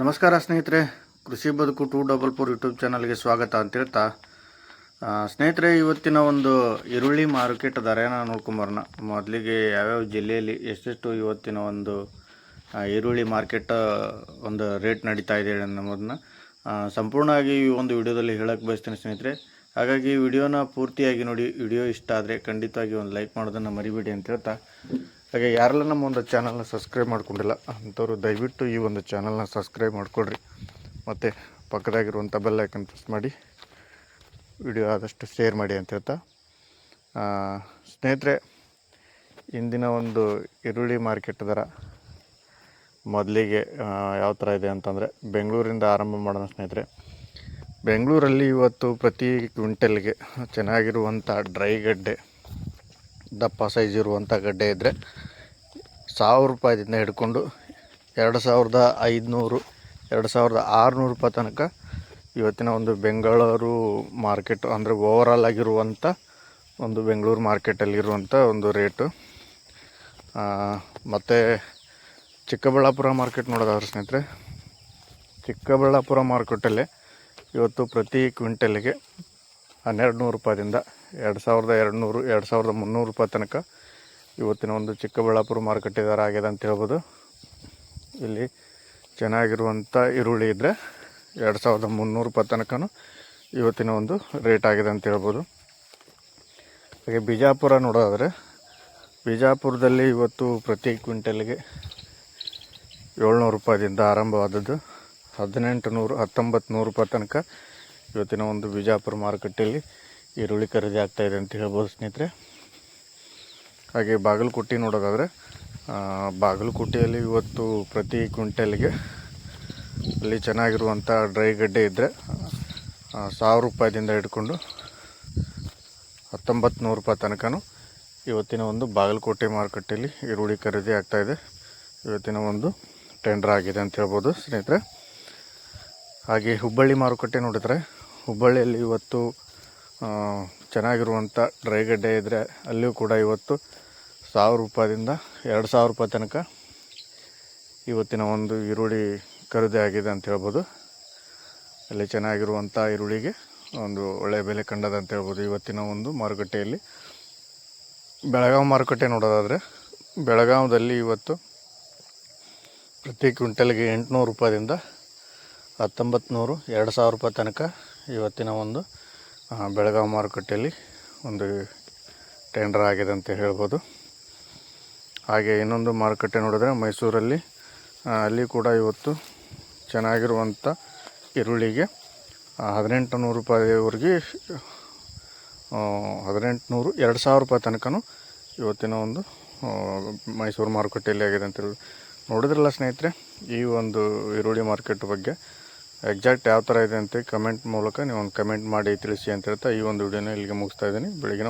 ನಮಸ್ಕಾರ ಸ್ನೇಹಿತರೆ, ಕೃಷಿ ಬದುಕು ಟೂ ಡಬಲ್ ಫೋರ್ ಯೂಟ್ಯೂಬ್ ಚಾನಲ್ಗೆ ಸ್ವಾಗತ ಅಂತ ಹೇಳ್ತಾ ಸ್ನೇಹಿತರೆ, ಇವತ್ತಿನ ಒಂದು ಈರುಳ್ಳಿ ಮಾರ್ಕೆಟ್ ದರನ ನೋಡ್ಕೊಂಬರೋಣ ಮೊದಲಿಗೆ ಯಾವ್ಯಾವ ಜಿಲ್ಲೆಯಲ್ಲಿ ಎಷ್ಟೆಷ್ಟು ಇವತ್ತಿನ ಒಂದು ಈರುಳ್ಳಿ ಮಾರ್ಕೆಟ್ ಒಂದು ರೇಟ್ ನಡೀತಾ ಇದೆ ಅನ್ನೋದನ್ನ ಸಂಪೂರ್ಣವಾಗಿ ಈ ಒಂದು ವಿಡಿಯೋದಲ್ಲಿ ಹೇಳಕ್ಕೆ ಬಯಸ್ತೇನೆ ಸ್ನೇಹಿತರೆ. ಹಾಗಾಗಿ ವಿಡಿಯೋನ ಪೂರ್ತಿಯಾಗಿ ನೋಡಿ, ವಿಡಿಯೋ ಇಷ್ಟ ಆದರೆ ಖಂಡಿತವಾಗಿ ಒಂದು ಲೈಕ್ ಮಾಡೋದನ್ನು ಮರಿಬೇಡಿ ಅಂತ ಹೇಳ್ತಾ ಹಾಗೆ ಯಾರೆಲ್ಲ ನಮ್ಮ ಒಂದು ಚಾನಲ್ನ ಸಬ್ಸ್ಕ್ರೈಬ್ ಮಾಡ್ಕೊಂಡಿಲ್ಲ, ಅಂಥವ್ರು ದಯವಿಟ್ಟು ಈ ಒಂದು ಚಾನಲ್ನ ಸಬ್ಸ್ಕ್ರೈಬ್ ಮಾಡಿಕೊಡ್ರಿ ಮತ್ತು ಪಕ್ಕದಾಗಿರುವಂಥ ಬೆಲ್ ಐಕನ್ ಪ್ರೆಸ್ ಮಾಡಿ ವಿಡಿಯೋ ಆದಷ್ಟು ಶೇರ್ ಮಾಡಿ ಅಂತ ಹೇಳ್ತಾ. ಸ್ನೇಹಿತರೆ, ಇಂದಿನ ಒಂದು ಈರುಳ್ಳಿ ಮಾರ್ಕೆಟ್ ದರ ಮೊದಲಿಗೆ ಯಾವ ಥರ ಇದೆ ಅಂತಂದರೆ, ಬೆಂಗಳೂರಿಂದ ಆರಂಭ ಮಾಡೋಣ ಸ್ನೇಹಿತರೆ. ಬೆಂಗಳೂರಲ್ಲಿ ಇವತ್ತು ಪ್ರತಿ ಕ್ವಿಂಟಲ್ಗೆ ಚೆನ್ನಾಗಿರುವಂಥ ಡ್ರೈ ಗಡ್ಡೆ ದಪ್ಪ ಸೈಜ್ ಇರುವಂಥ ಗಡ್ಡೆ ಇದ್ದರೆ ಸಾವಿರ ರೂಪಾಯಿದಿಂದ ಹಿಡ್ಕೊಂಡು ಎರಡು ಸಾವಿರದ ಐದುನೂರು, ಎರಡು ಸಾವಿರದ ಆರುನೂರು ರೂಪಾಯಿ ತನಕ ಇವತ್ತಿನ ಒಂದು ಬೆಂಗಳೂರು ಮಾರ್ಕೆಟ್ ಅಂದರೆ ಓವರಾಲ್ ಆಗಿರುವಂಥ ಒಂದು ಬೆಂಗಳೂರು ಮಾರ್ಕೆಟಲ್ಲಿರುವಂಥ ಒಂದು ರೇಟು ಮತ್ತು ಚಿಕ್ಕಬಳ್ಳಾಪುರ ಮಾರ್ಕೆಟ್ ನೋಡೋದಾದ್ರೆ ಸ್ನೇಹಿತರೆ, ಚಿಕ್ಕಬಳ್ಳಾಪುರ ಮಾರ್ಕೆಟಲ್ಲಿ ಇವತ್ತು ಪ್ರತಿ ಕ್ವಿಂಟಲ್ಗೆ ಹನ್ನೆರಡು ನೂರು ರೂಪಾಯಿಂದ ಎರಡು ಸಾವಿರದ ಎರಡು ನೂರು ಎರಡು ಸಾವಿರದ ಮುನ್ನೂರು ರೂಪಾಯಿ ತನಕ ಇವತ್ತಿನ ಒಂದು ಚಿಕ್ಕಬಳ್ಳಾಪುರ ಮಾರುಕಟ್ಟೆ ದರ ಆಗಿದೆ ಅಂತ ಹೇಳ್ಬೋದು. ಇಲ್ಲಿ ಚೆನ್ನಾಗಿರುವಂಥ ಈರುಳ್ಳಿ ಇದ್ದರೆ ಎರಡು ಸಾವಿರದ ಮುನ್ನೂರು ರೂಪಾಯಿ ತನಕನೂ ಇವತ್ತಿನ ಒಂದು ರೇಟ್ ಆಗಿದೆ ಅಂತ ಹೇಳ್ಬೋದು. ಹಾಗೆ ಬಿಜಾಪುರ ನೋಡೋದಾದರೆ ಬಿಜಾಪುರದಲ್ಲಿ ಇವತ್ತು ಪ್ರತಿ ಕ್ವಿಂಟಲ್ಗೆ ಏಳ್ನೂರು ರೂಪಾಯಿದಿಂದ ಆರಂಭವಾದದ್ದು. ಹದಿನೆಂಟು ನೂರು ಹತ್ತೊಂಬತ್ತು ನೂರು ರೂಪಾಯಿ ತನಕ ಇವತ್ತಿನ ಒಂದು ಬಿಜಾಪುರ ಮಾರುಕಟ್ಟೆಯಲ್ಲಿ ಈರುಳ್ಳಿ ಖರೀದಿ ಇದೆ ಅಂತ ಹೇಳ್ಬೋದು ಸ್ನೇಹಿತರೆ. ಹಾಗೆ ಬಾಗಲಕೋಟೆ ನೋಡೋದಾದರೆ ಬಾಗಲಕೋಟೆಯಲ್ಲಿ ಇವತ್ತು ಪ್ರತಿ ಕ್ವಿಂಟಲ್ಗೆ ಅಲ್ಲಿ ಚೆನ್ನಾಗಿರುವಂಥ ಡ್ರೈ ಗಡ್ಡೆ ಇದ್ದರೆ ಸಾವಿರ ರೂಪಾಯಿದಿಂದ ಹಿಡ್ಕೊಂಡು ಹತ್ತೊಂಬತ್ತು ನೂರು ರೂಪಾಯಿ ತನಕನೂ ಇವತ್ತಿನ ಒಂದು ಬಾಗಲಕೋಟೆ ಮಾರುಕಟ್ಟೆಯಲ್ಲಿ ಈರುಳ್ಳಿ ಖರೀದಿ ಆಗ್ತಾಯಿದೆ ಇವತ್ತಿನ ಒಂದು ಟೆಂಡರ್ ಆಗಿದೆ ಅಂತ ಹೇಳ್ಬೋದು ಸ್ನೇಹಿತರೆ. ಹಾಗೆ ಹುಬ್ಬಳ್ಳಿ ಮಾರುಕಟ್ಟೆ ನೋಡಿದ್ರೆ ಹುಬ್ಬಳ್ಳಿಯಲ್ಲಿ ಇವತ್ತು ಚೆನ್ನಾಗಿರುವಂಥ ಡ್ರೈ ಗಡ್ಡೆ ಇದ್ದರೆ ಅಲ್ಲಿಯೂ ಕೂಡ ಇವತ್ತು ಸಾವಿರ ರೂಪಾಯಿಂದ ಎರಡು ಸಾವಿರ ರೂಪಾಯಿ ತನಕ ಇವತ್ತಿನ ಒಂದು ಈರುಳ್ಳಿ ಖರೀದಿ ಆಗಿದೆ ಅಂತ ಹೇಳ್ಬೋದು. ಅಲ್ಲಿ ಚೆನ್ನಾಗಿರುವಂಥ ಈರುಳ್ಳಿಗೆ ಒಂದು ಒಳ್ಳೆಯ ಬೆಲೆ ಕಂಡದ ಅಂತ ಹೇಳ್ಬೋದು. ಇವತ್ತಿನ ಒಂದು ಮಾರುಕಟ್ಟೆಯಲ್ಲಿ ಬೆಳಗಾವಿ ಮಾರುಕಟ್ಟೆ ನೋಡೋದಾದರೆ ಬೆಳಗಾವದಲ್ಲಿ ಇವತ್ತು ಪ್ರತಿ ಕ್ವಿಂಟಲ್ಗೆ ಎಂಟುನೂರು ರೂಪಾಯಿಂದ ಹತ್ತೊಂಬತ್ತು ನೂರು ಎರಡು ಸಾವಿರ ರೂಪಾಯಿ ತನಕ ಇವತ್ತಿನ ಒಂದು ಬೆಳಗಾವಿ ಮಾರುಕಟ್ಟೆಯಲ್ಲಿ ಒಂದು ಟೆಂಡರ್ ಆಗಿದೆ ಅಂತ ಹೇಳ್ಬೋದು. ಹಾಗೆ ಇನ್ನೊಂದು ಮಾರುಕಟ್ಟೆ ನೋಡಿದ್ರೆ ಮೈಸೂರಲ್ಲಿ ಅಲ್ಲಿ ಕೂಡ ಇವತ್ತು ಚೆನ್ನಾಗಿರುವಂಥ ಈರುಳ್ಳಿಗೆ ಹದಿನೆಂಟು ನೂರು ರೂಪಾಯಿವರೆಗೆ ಹದಿನೆಂಟು ನೂರು ಎರಡು ಸಾವಿರ ರೂಪಾಯಿ ತನಕನೂ ಇವತ್ತಿನ ಒಂದು ಮೈಸೂರು ಮಾರುಕಟ್ಟೆಯಲ್ಲಿ ಆಗಿದೆ ಅಂತ ಹೇಳಿ ನೋಡಿದ್ರಲ್ಲ ಸ್ನೇಹಿತರೆ, ಈ ಒಂದು ಈರುಳ್ಳಿ ಮಾರ್ಕೆಟ್ ಬಗ್ಗೆ ಎಕ್ಸಾಕ್ಟ್ ಯಾವ ಥರ ಇದೆ ಅಂತ ಕಮೆಂಟ್ ಮೂಲಕ ನೀವು ಒಂದು ಕಮೆಂಟ್ ಮಾಡಿ ತಿಳಿಸಿ ಅಂತ ಹೇಳ್ತಾ ಈ ಒಂದು ವಿಡಿಯೋನ ಇಲ್ಲಿಗೆ ಮುಗಿಸ್ತಾ ಇದ್ದೀನಿ. ಬೆಳಗಿನ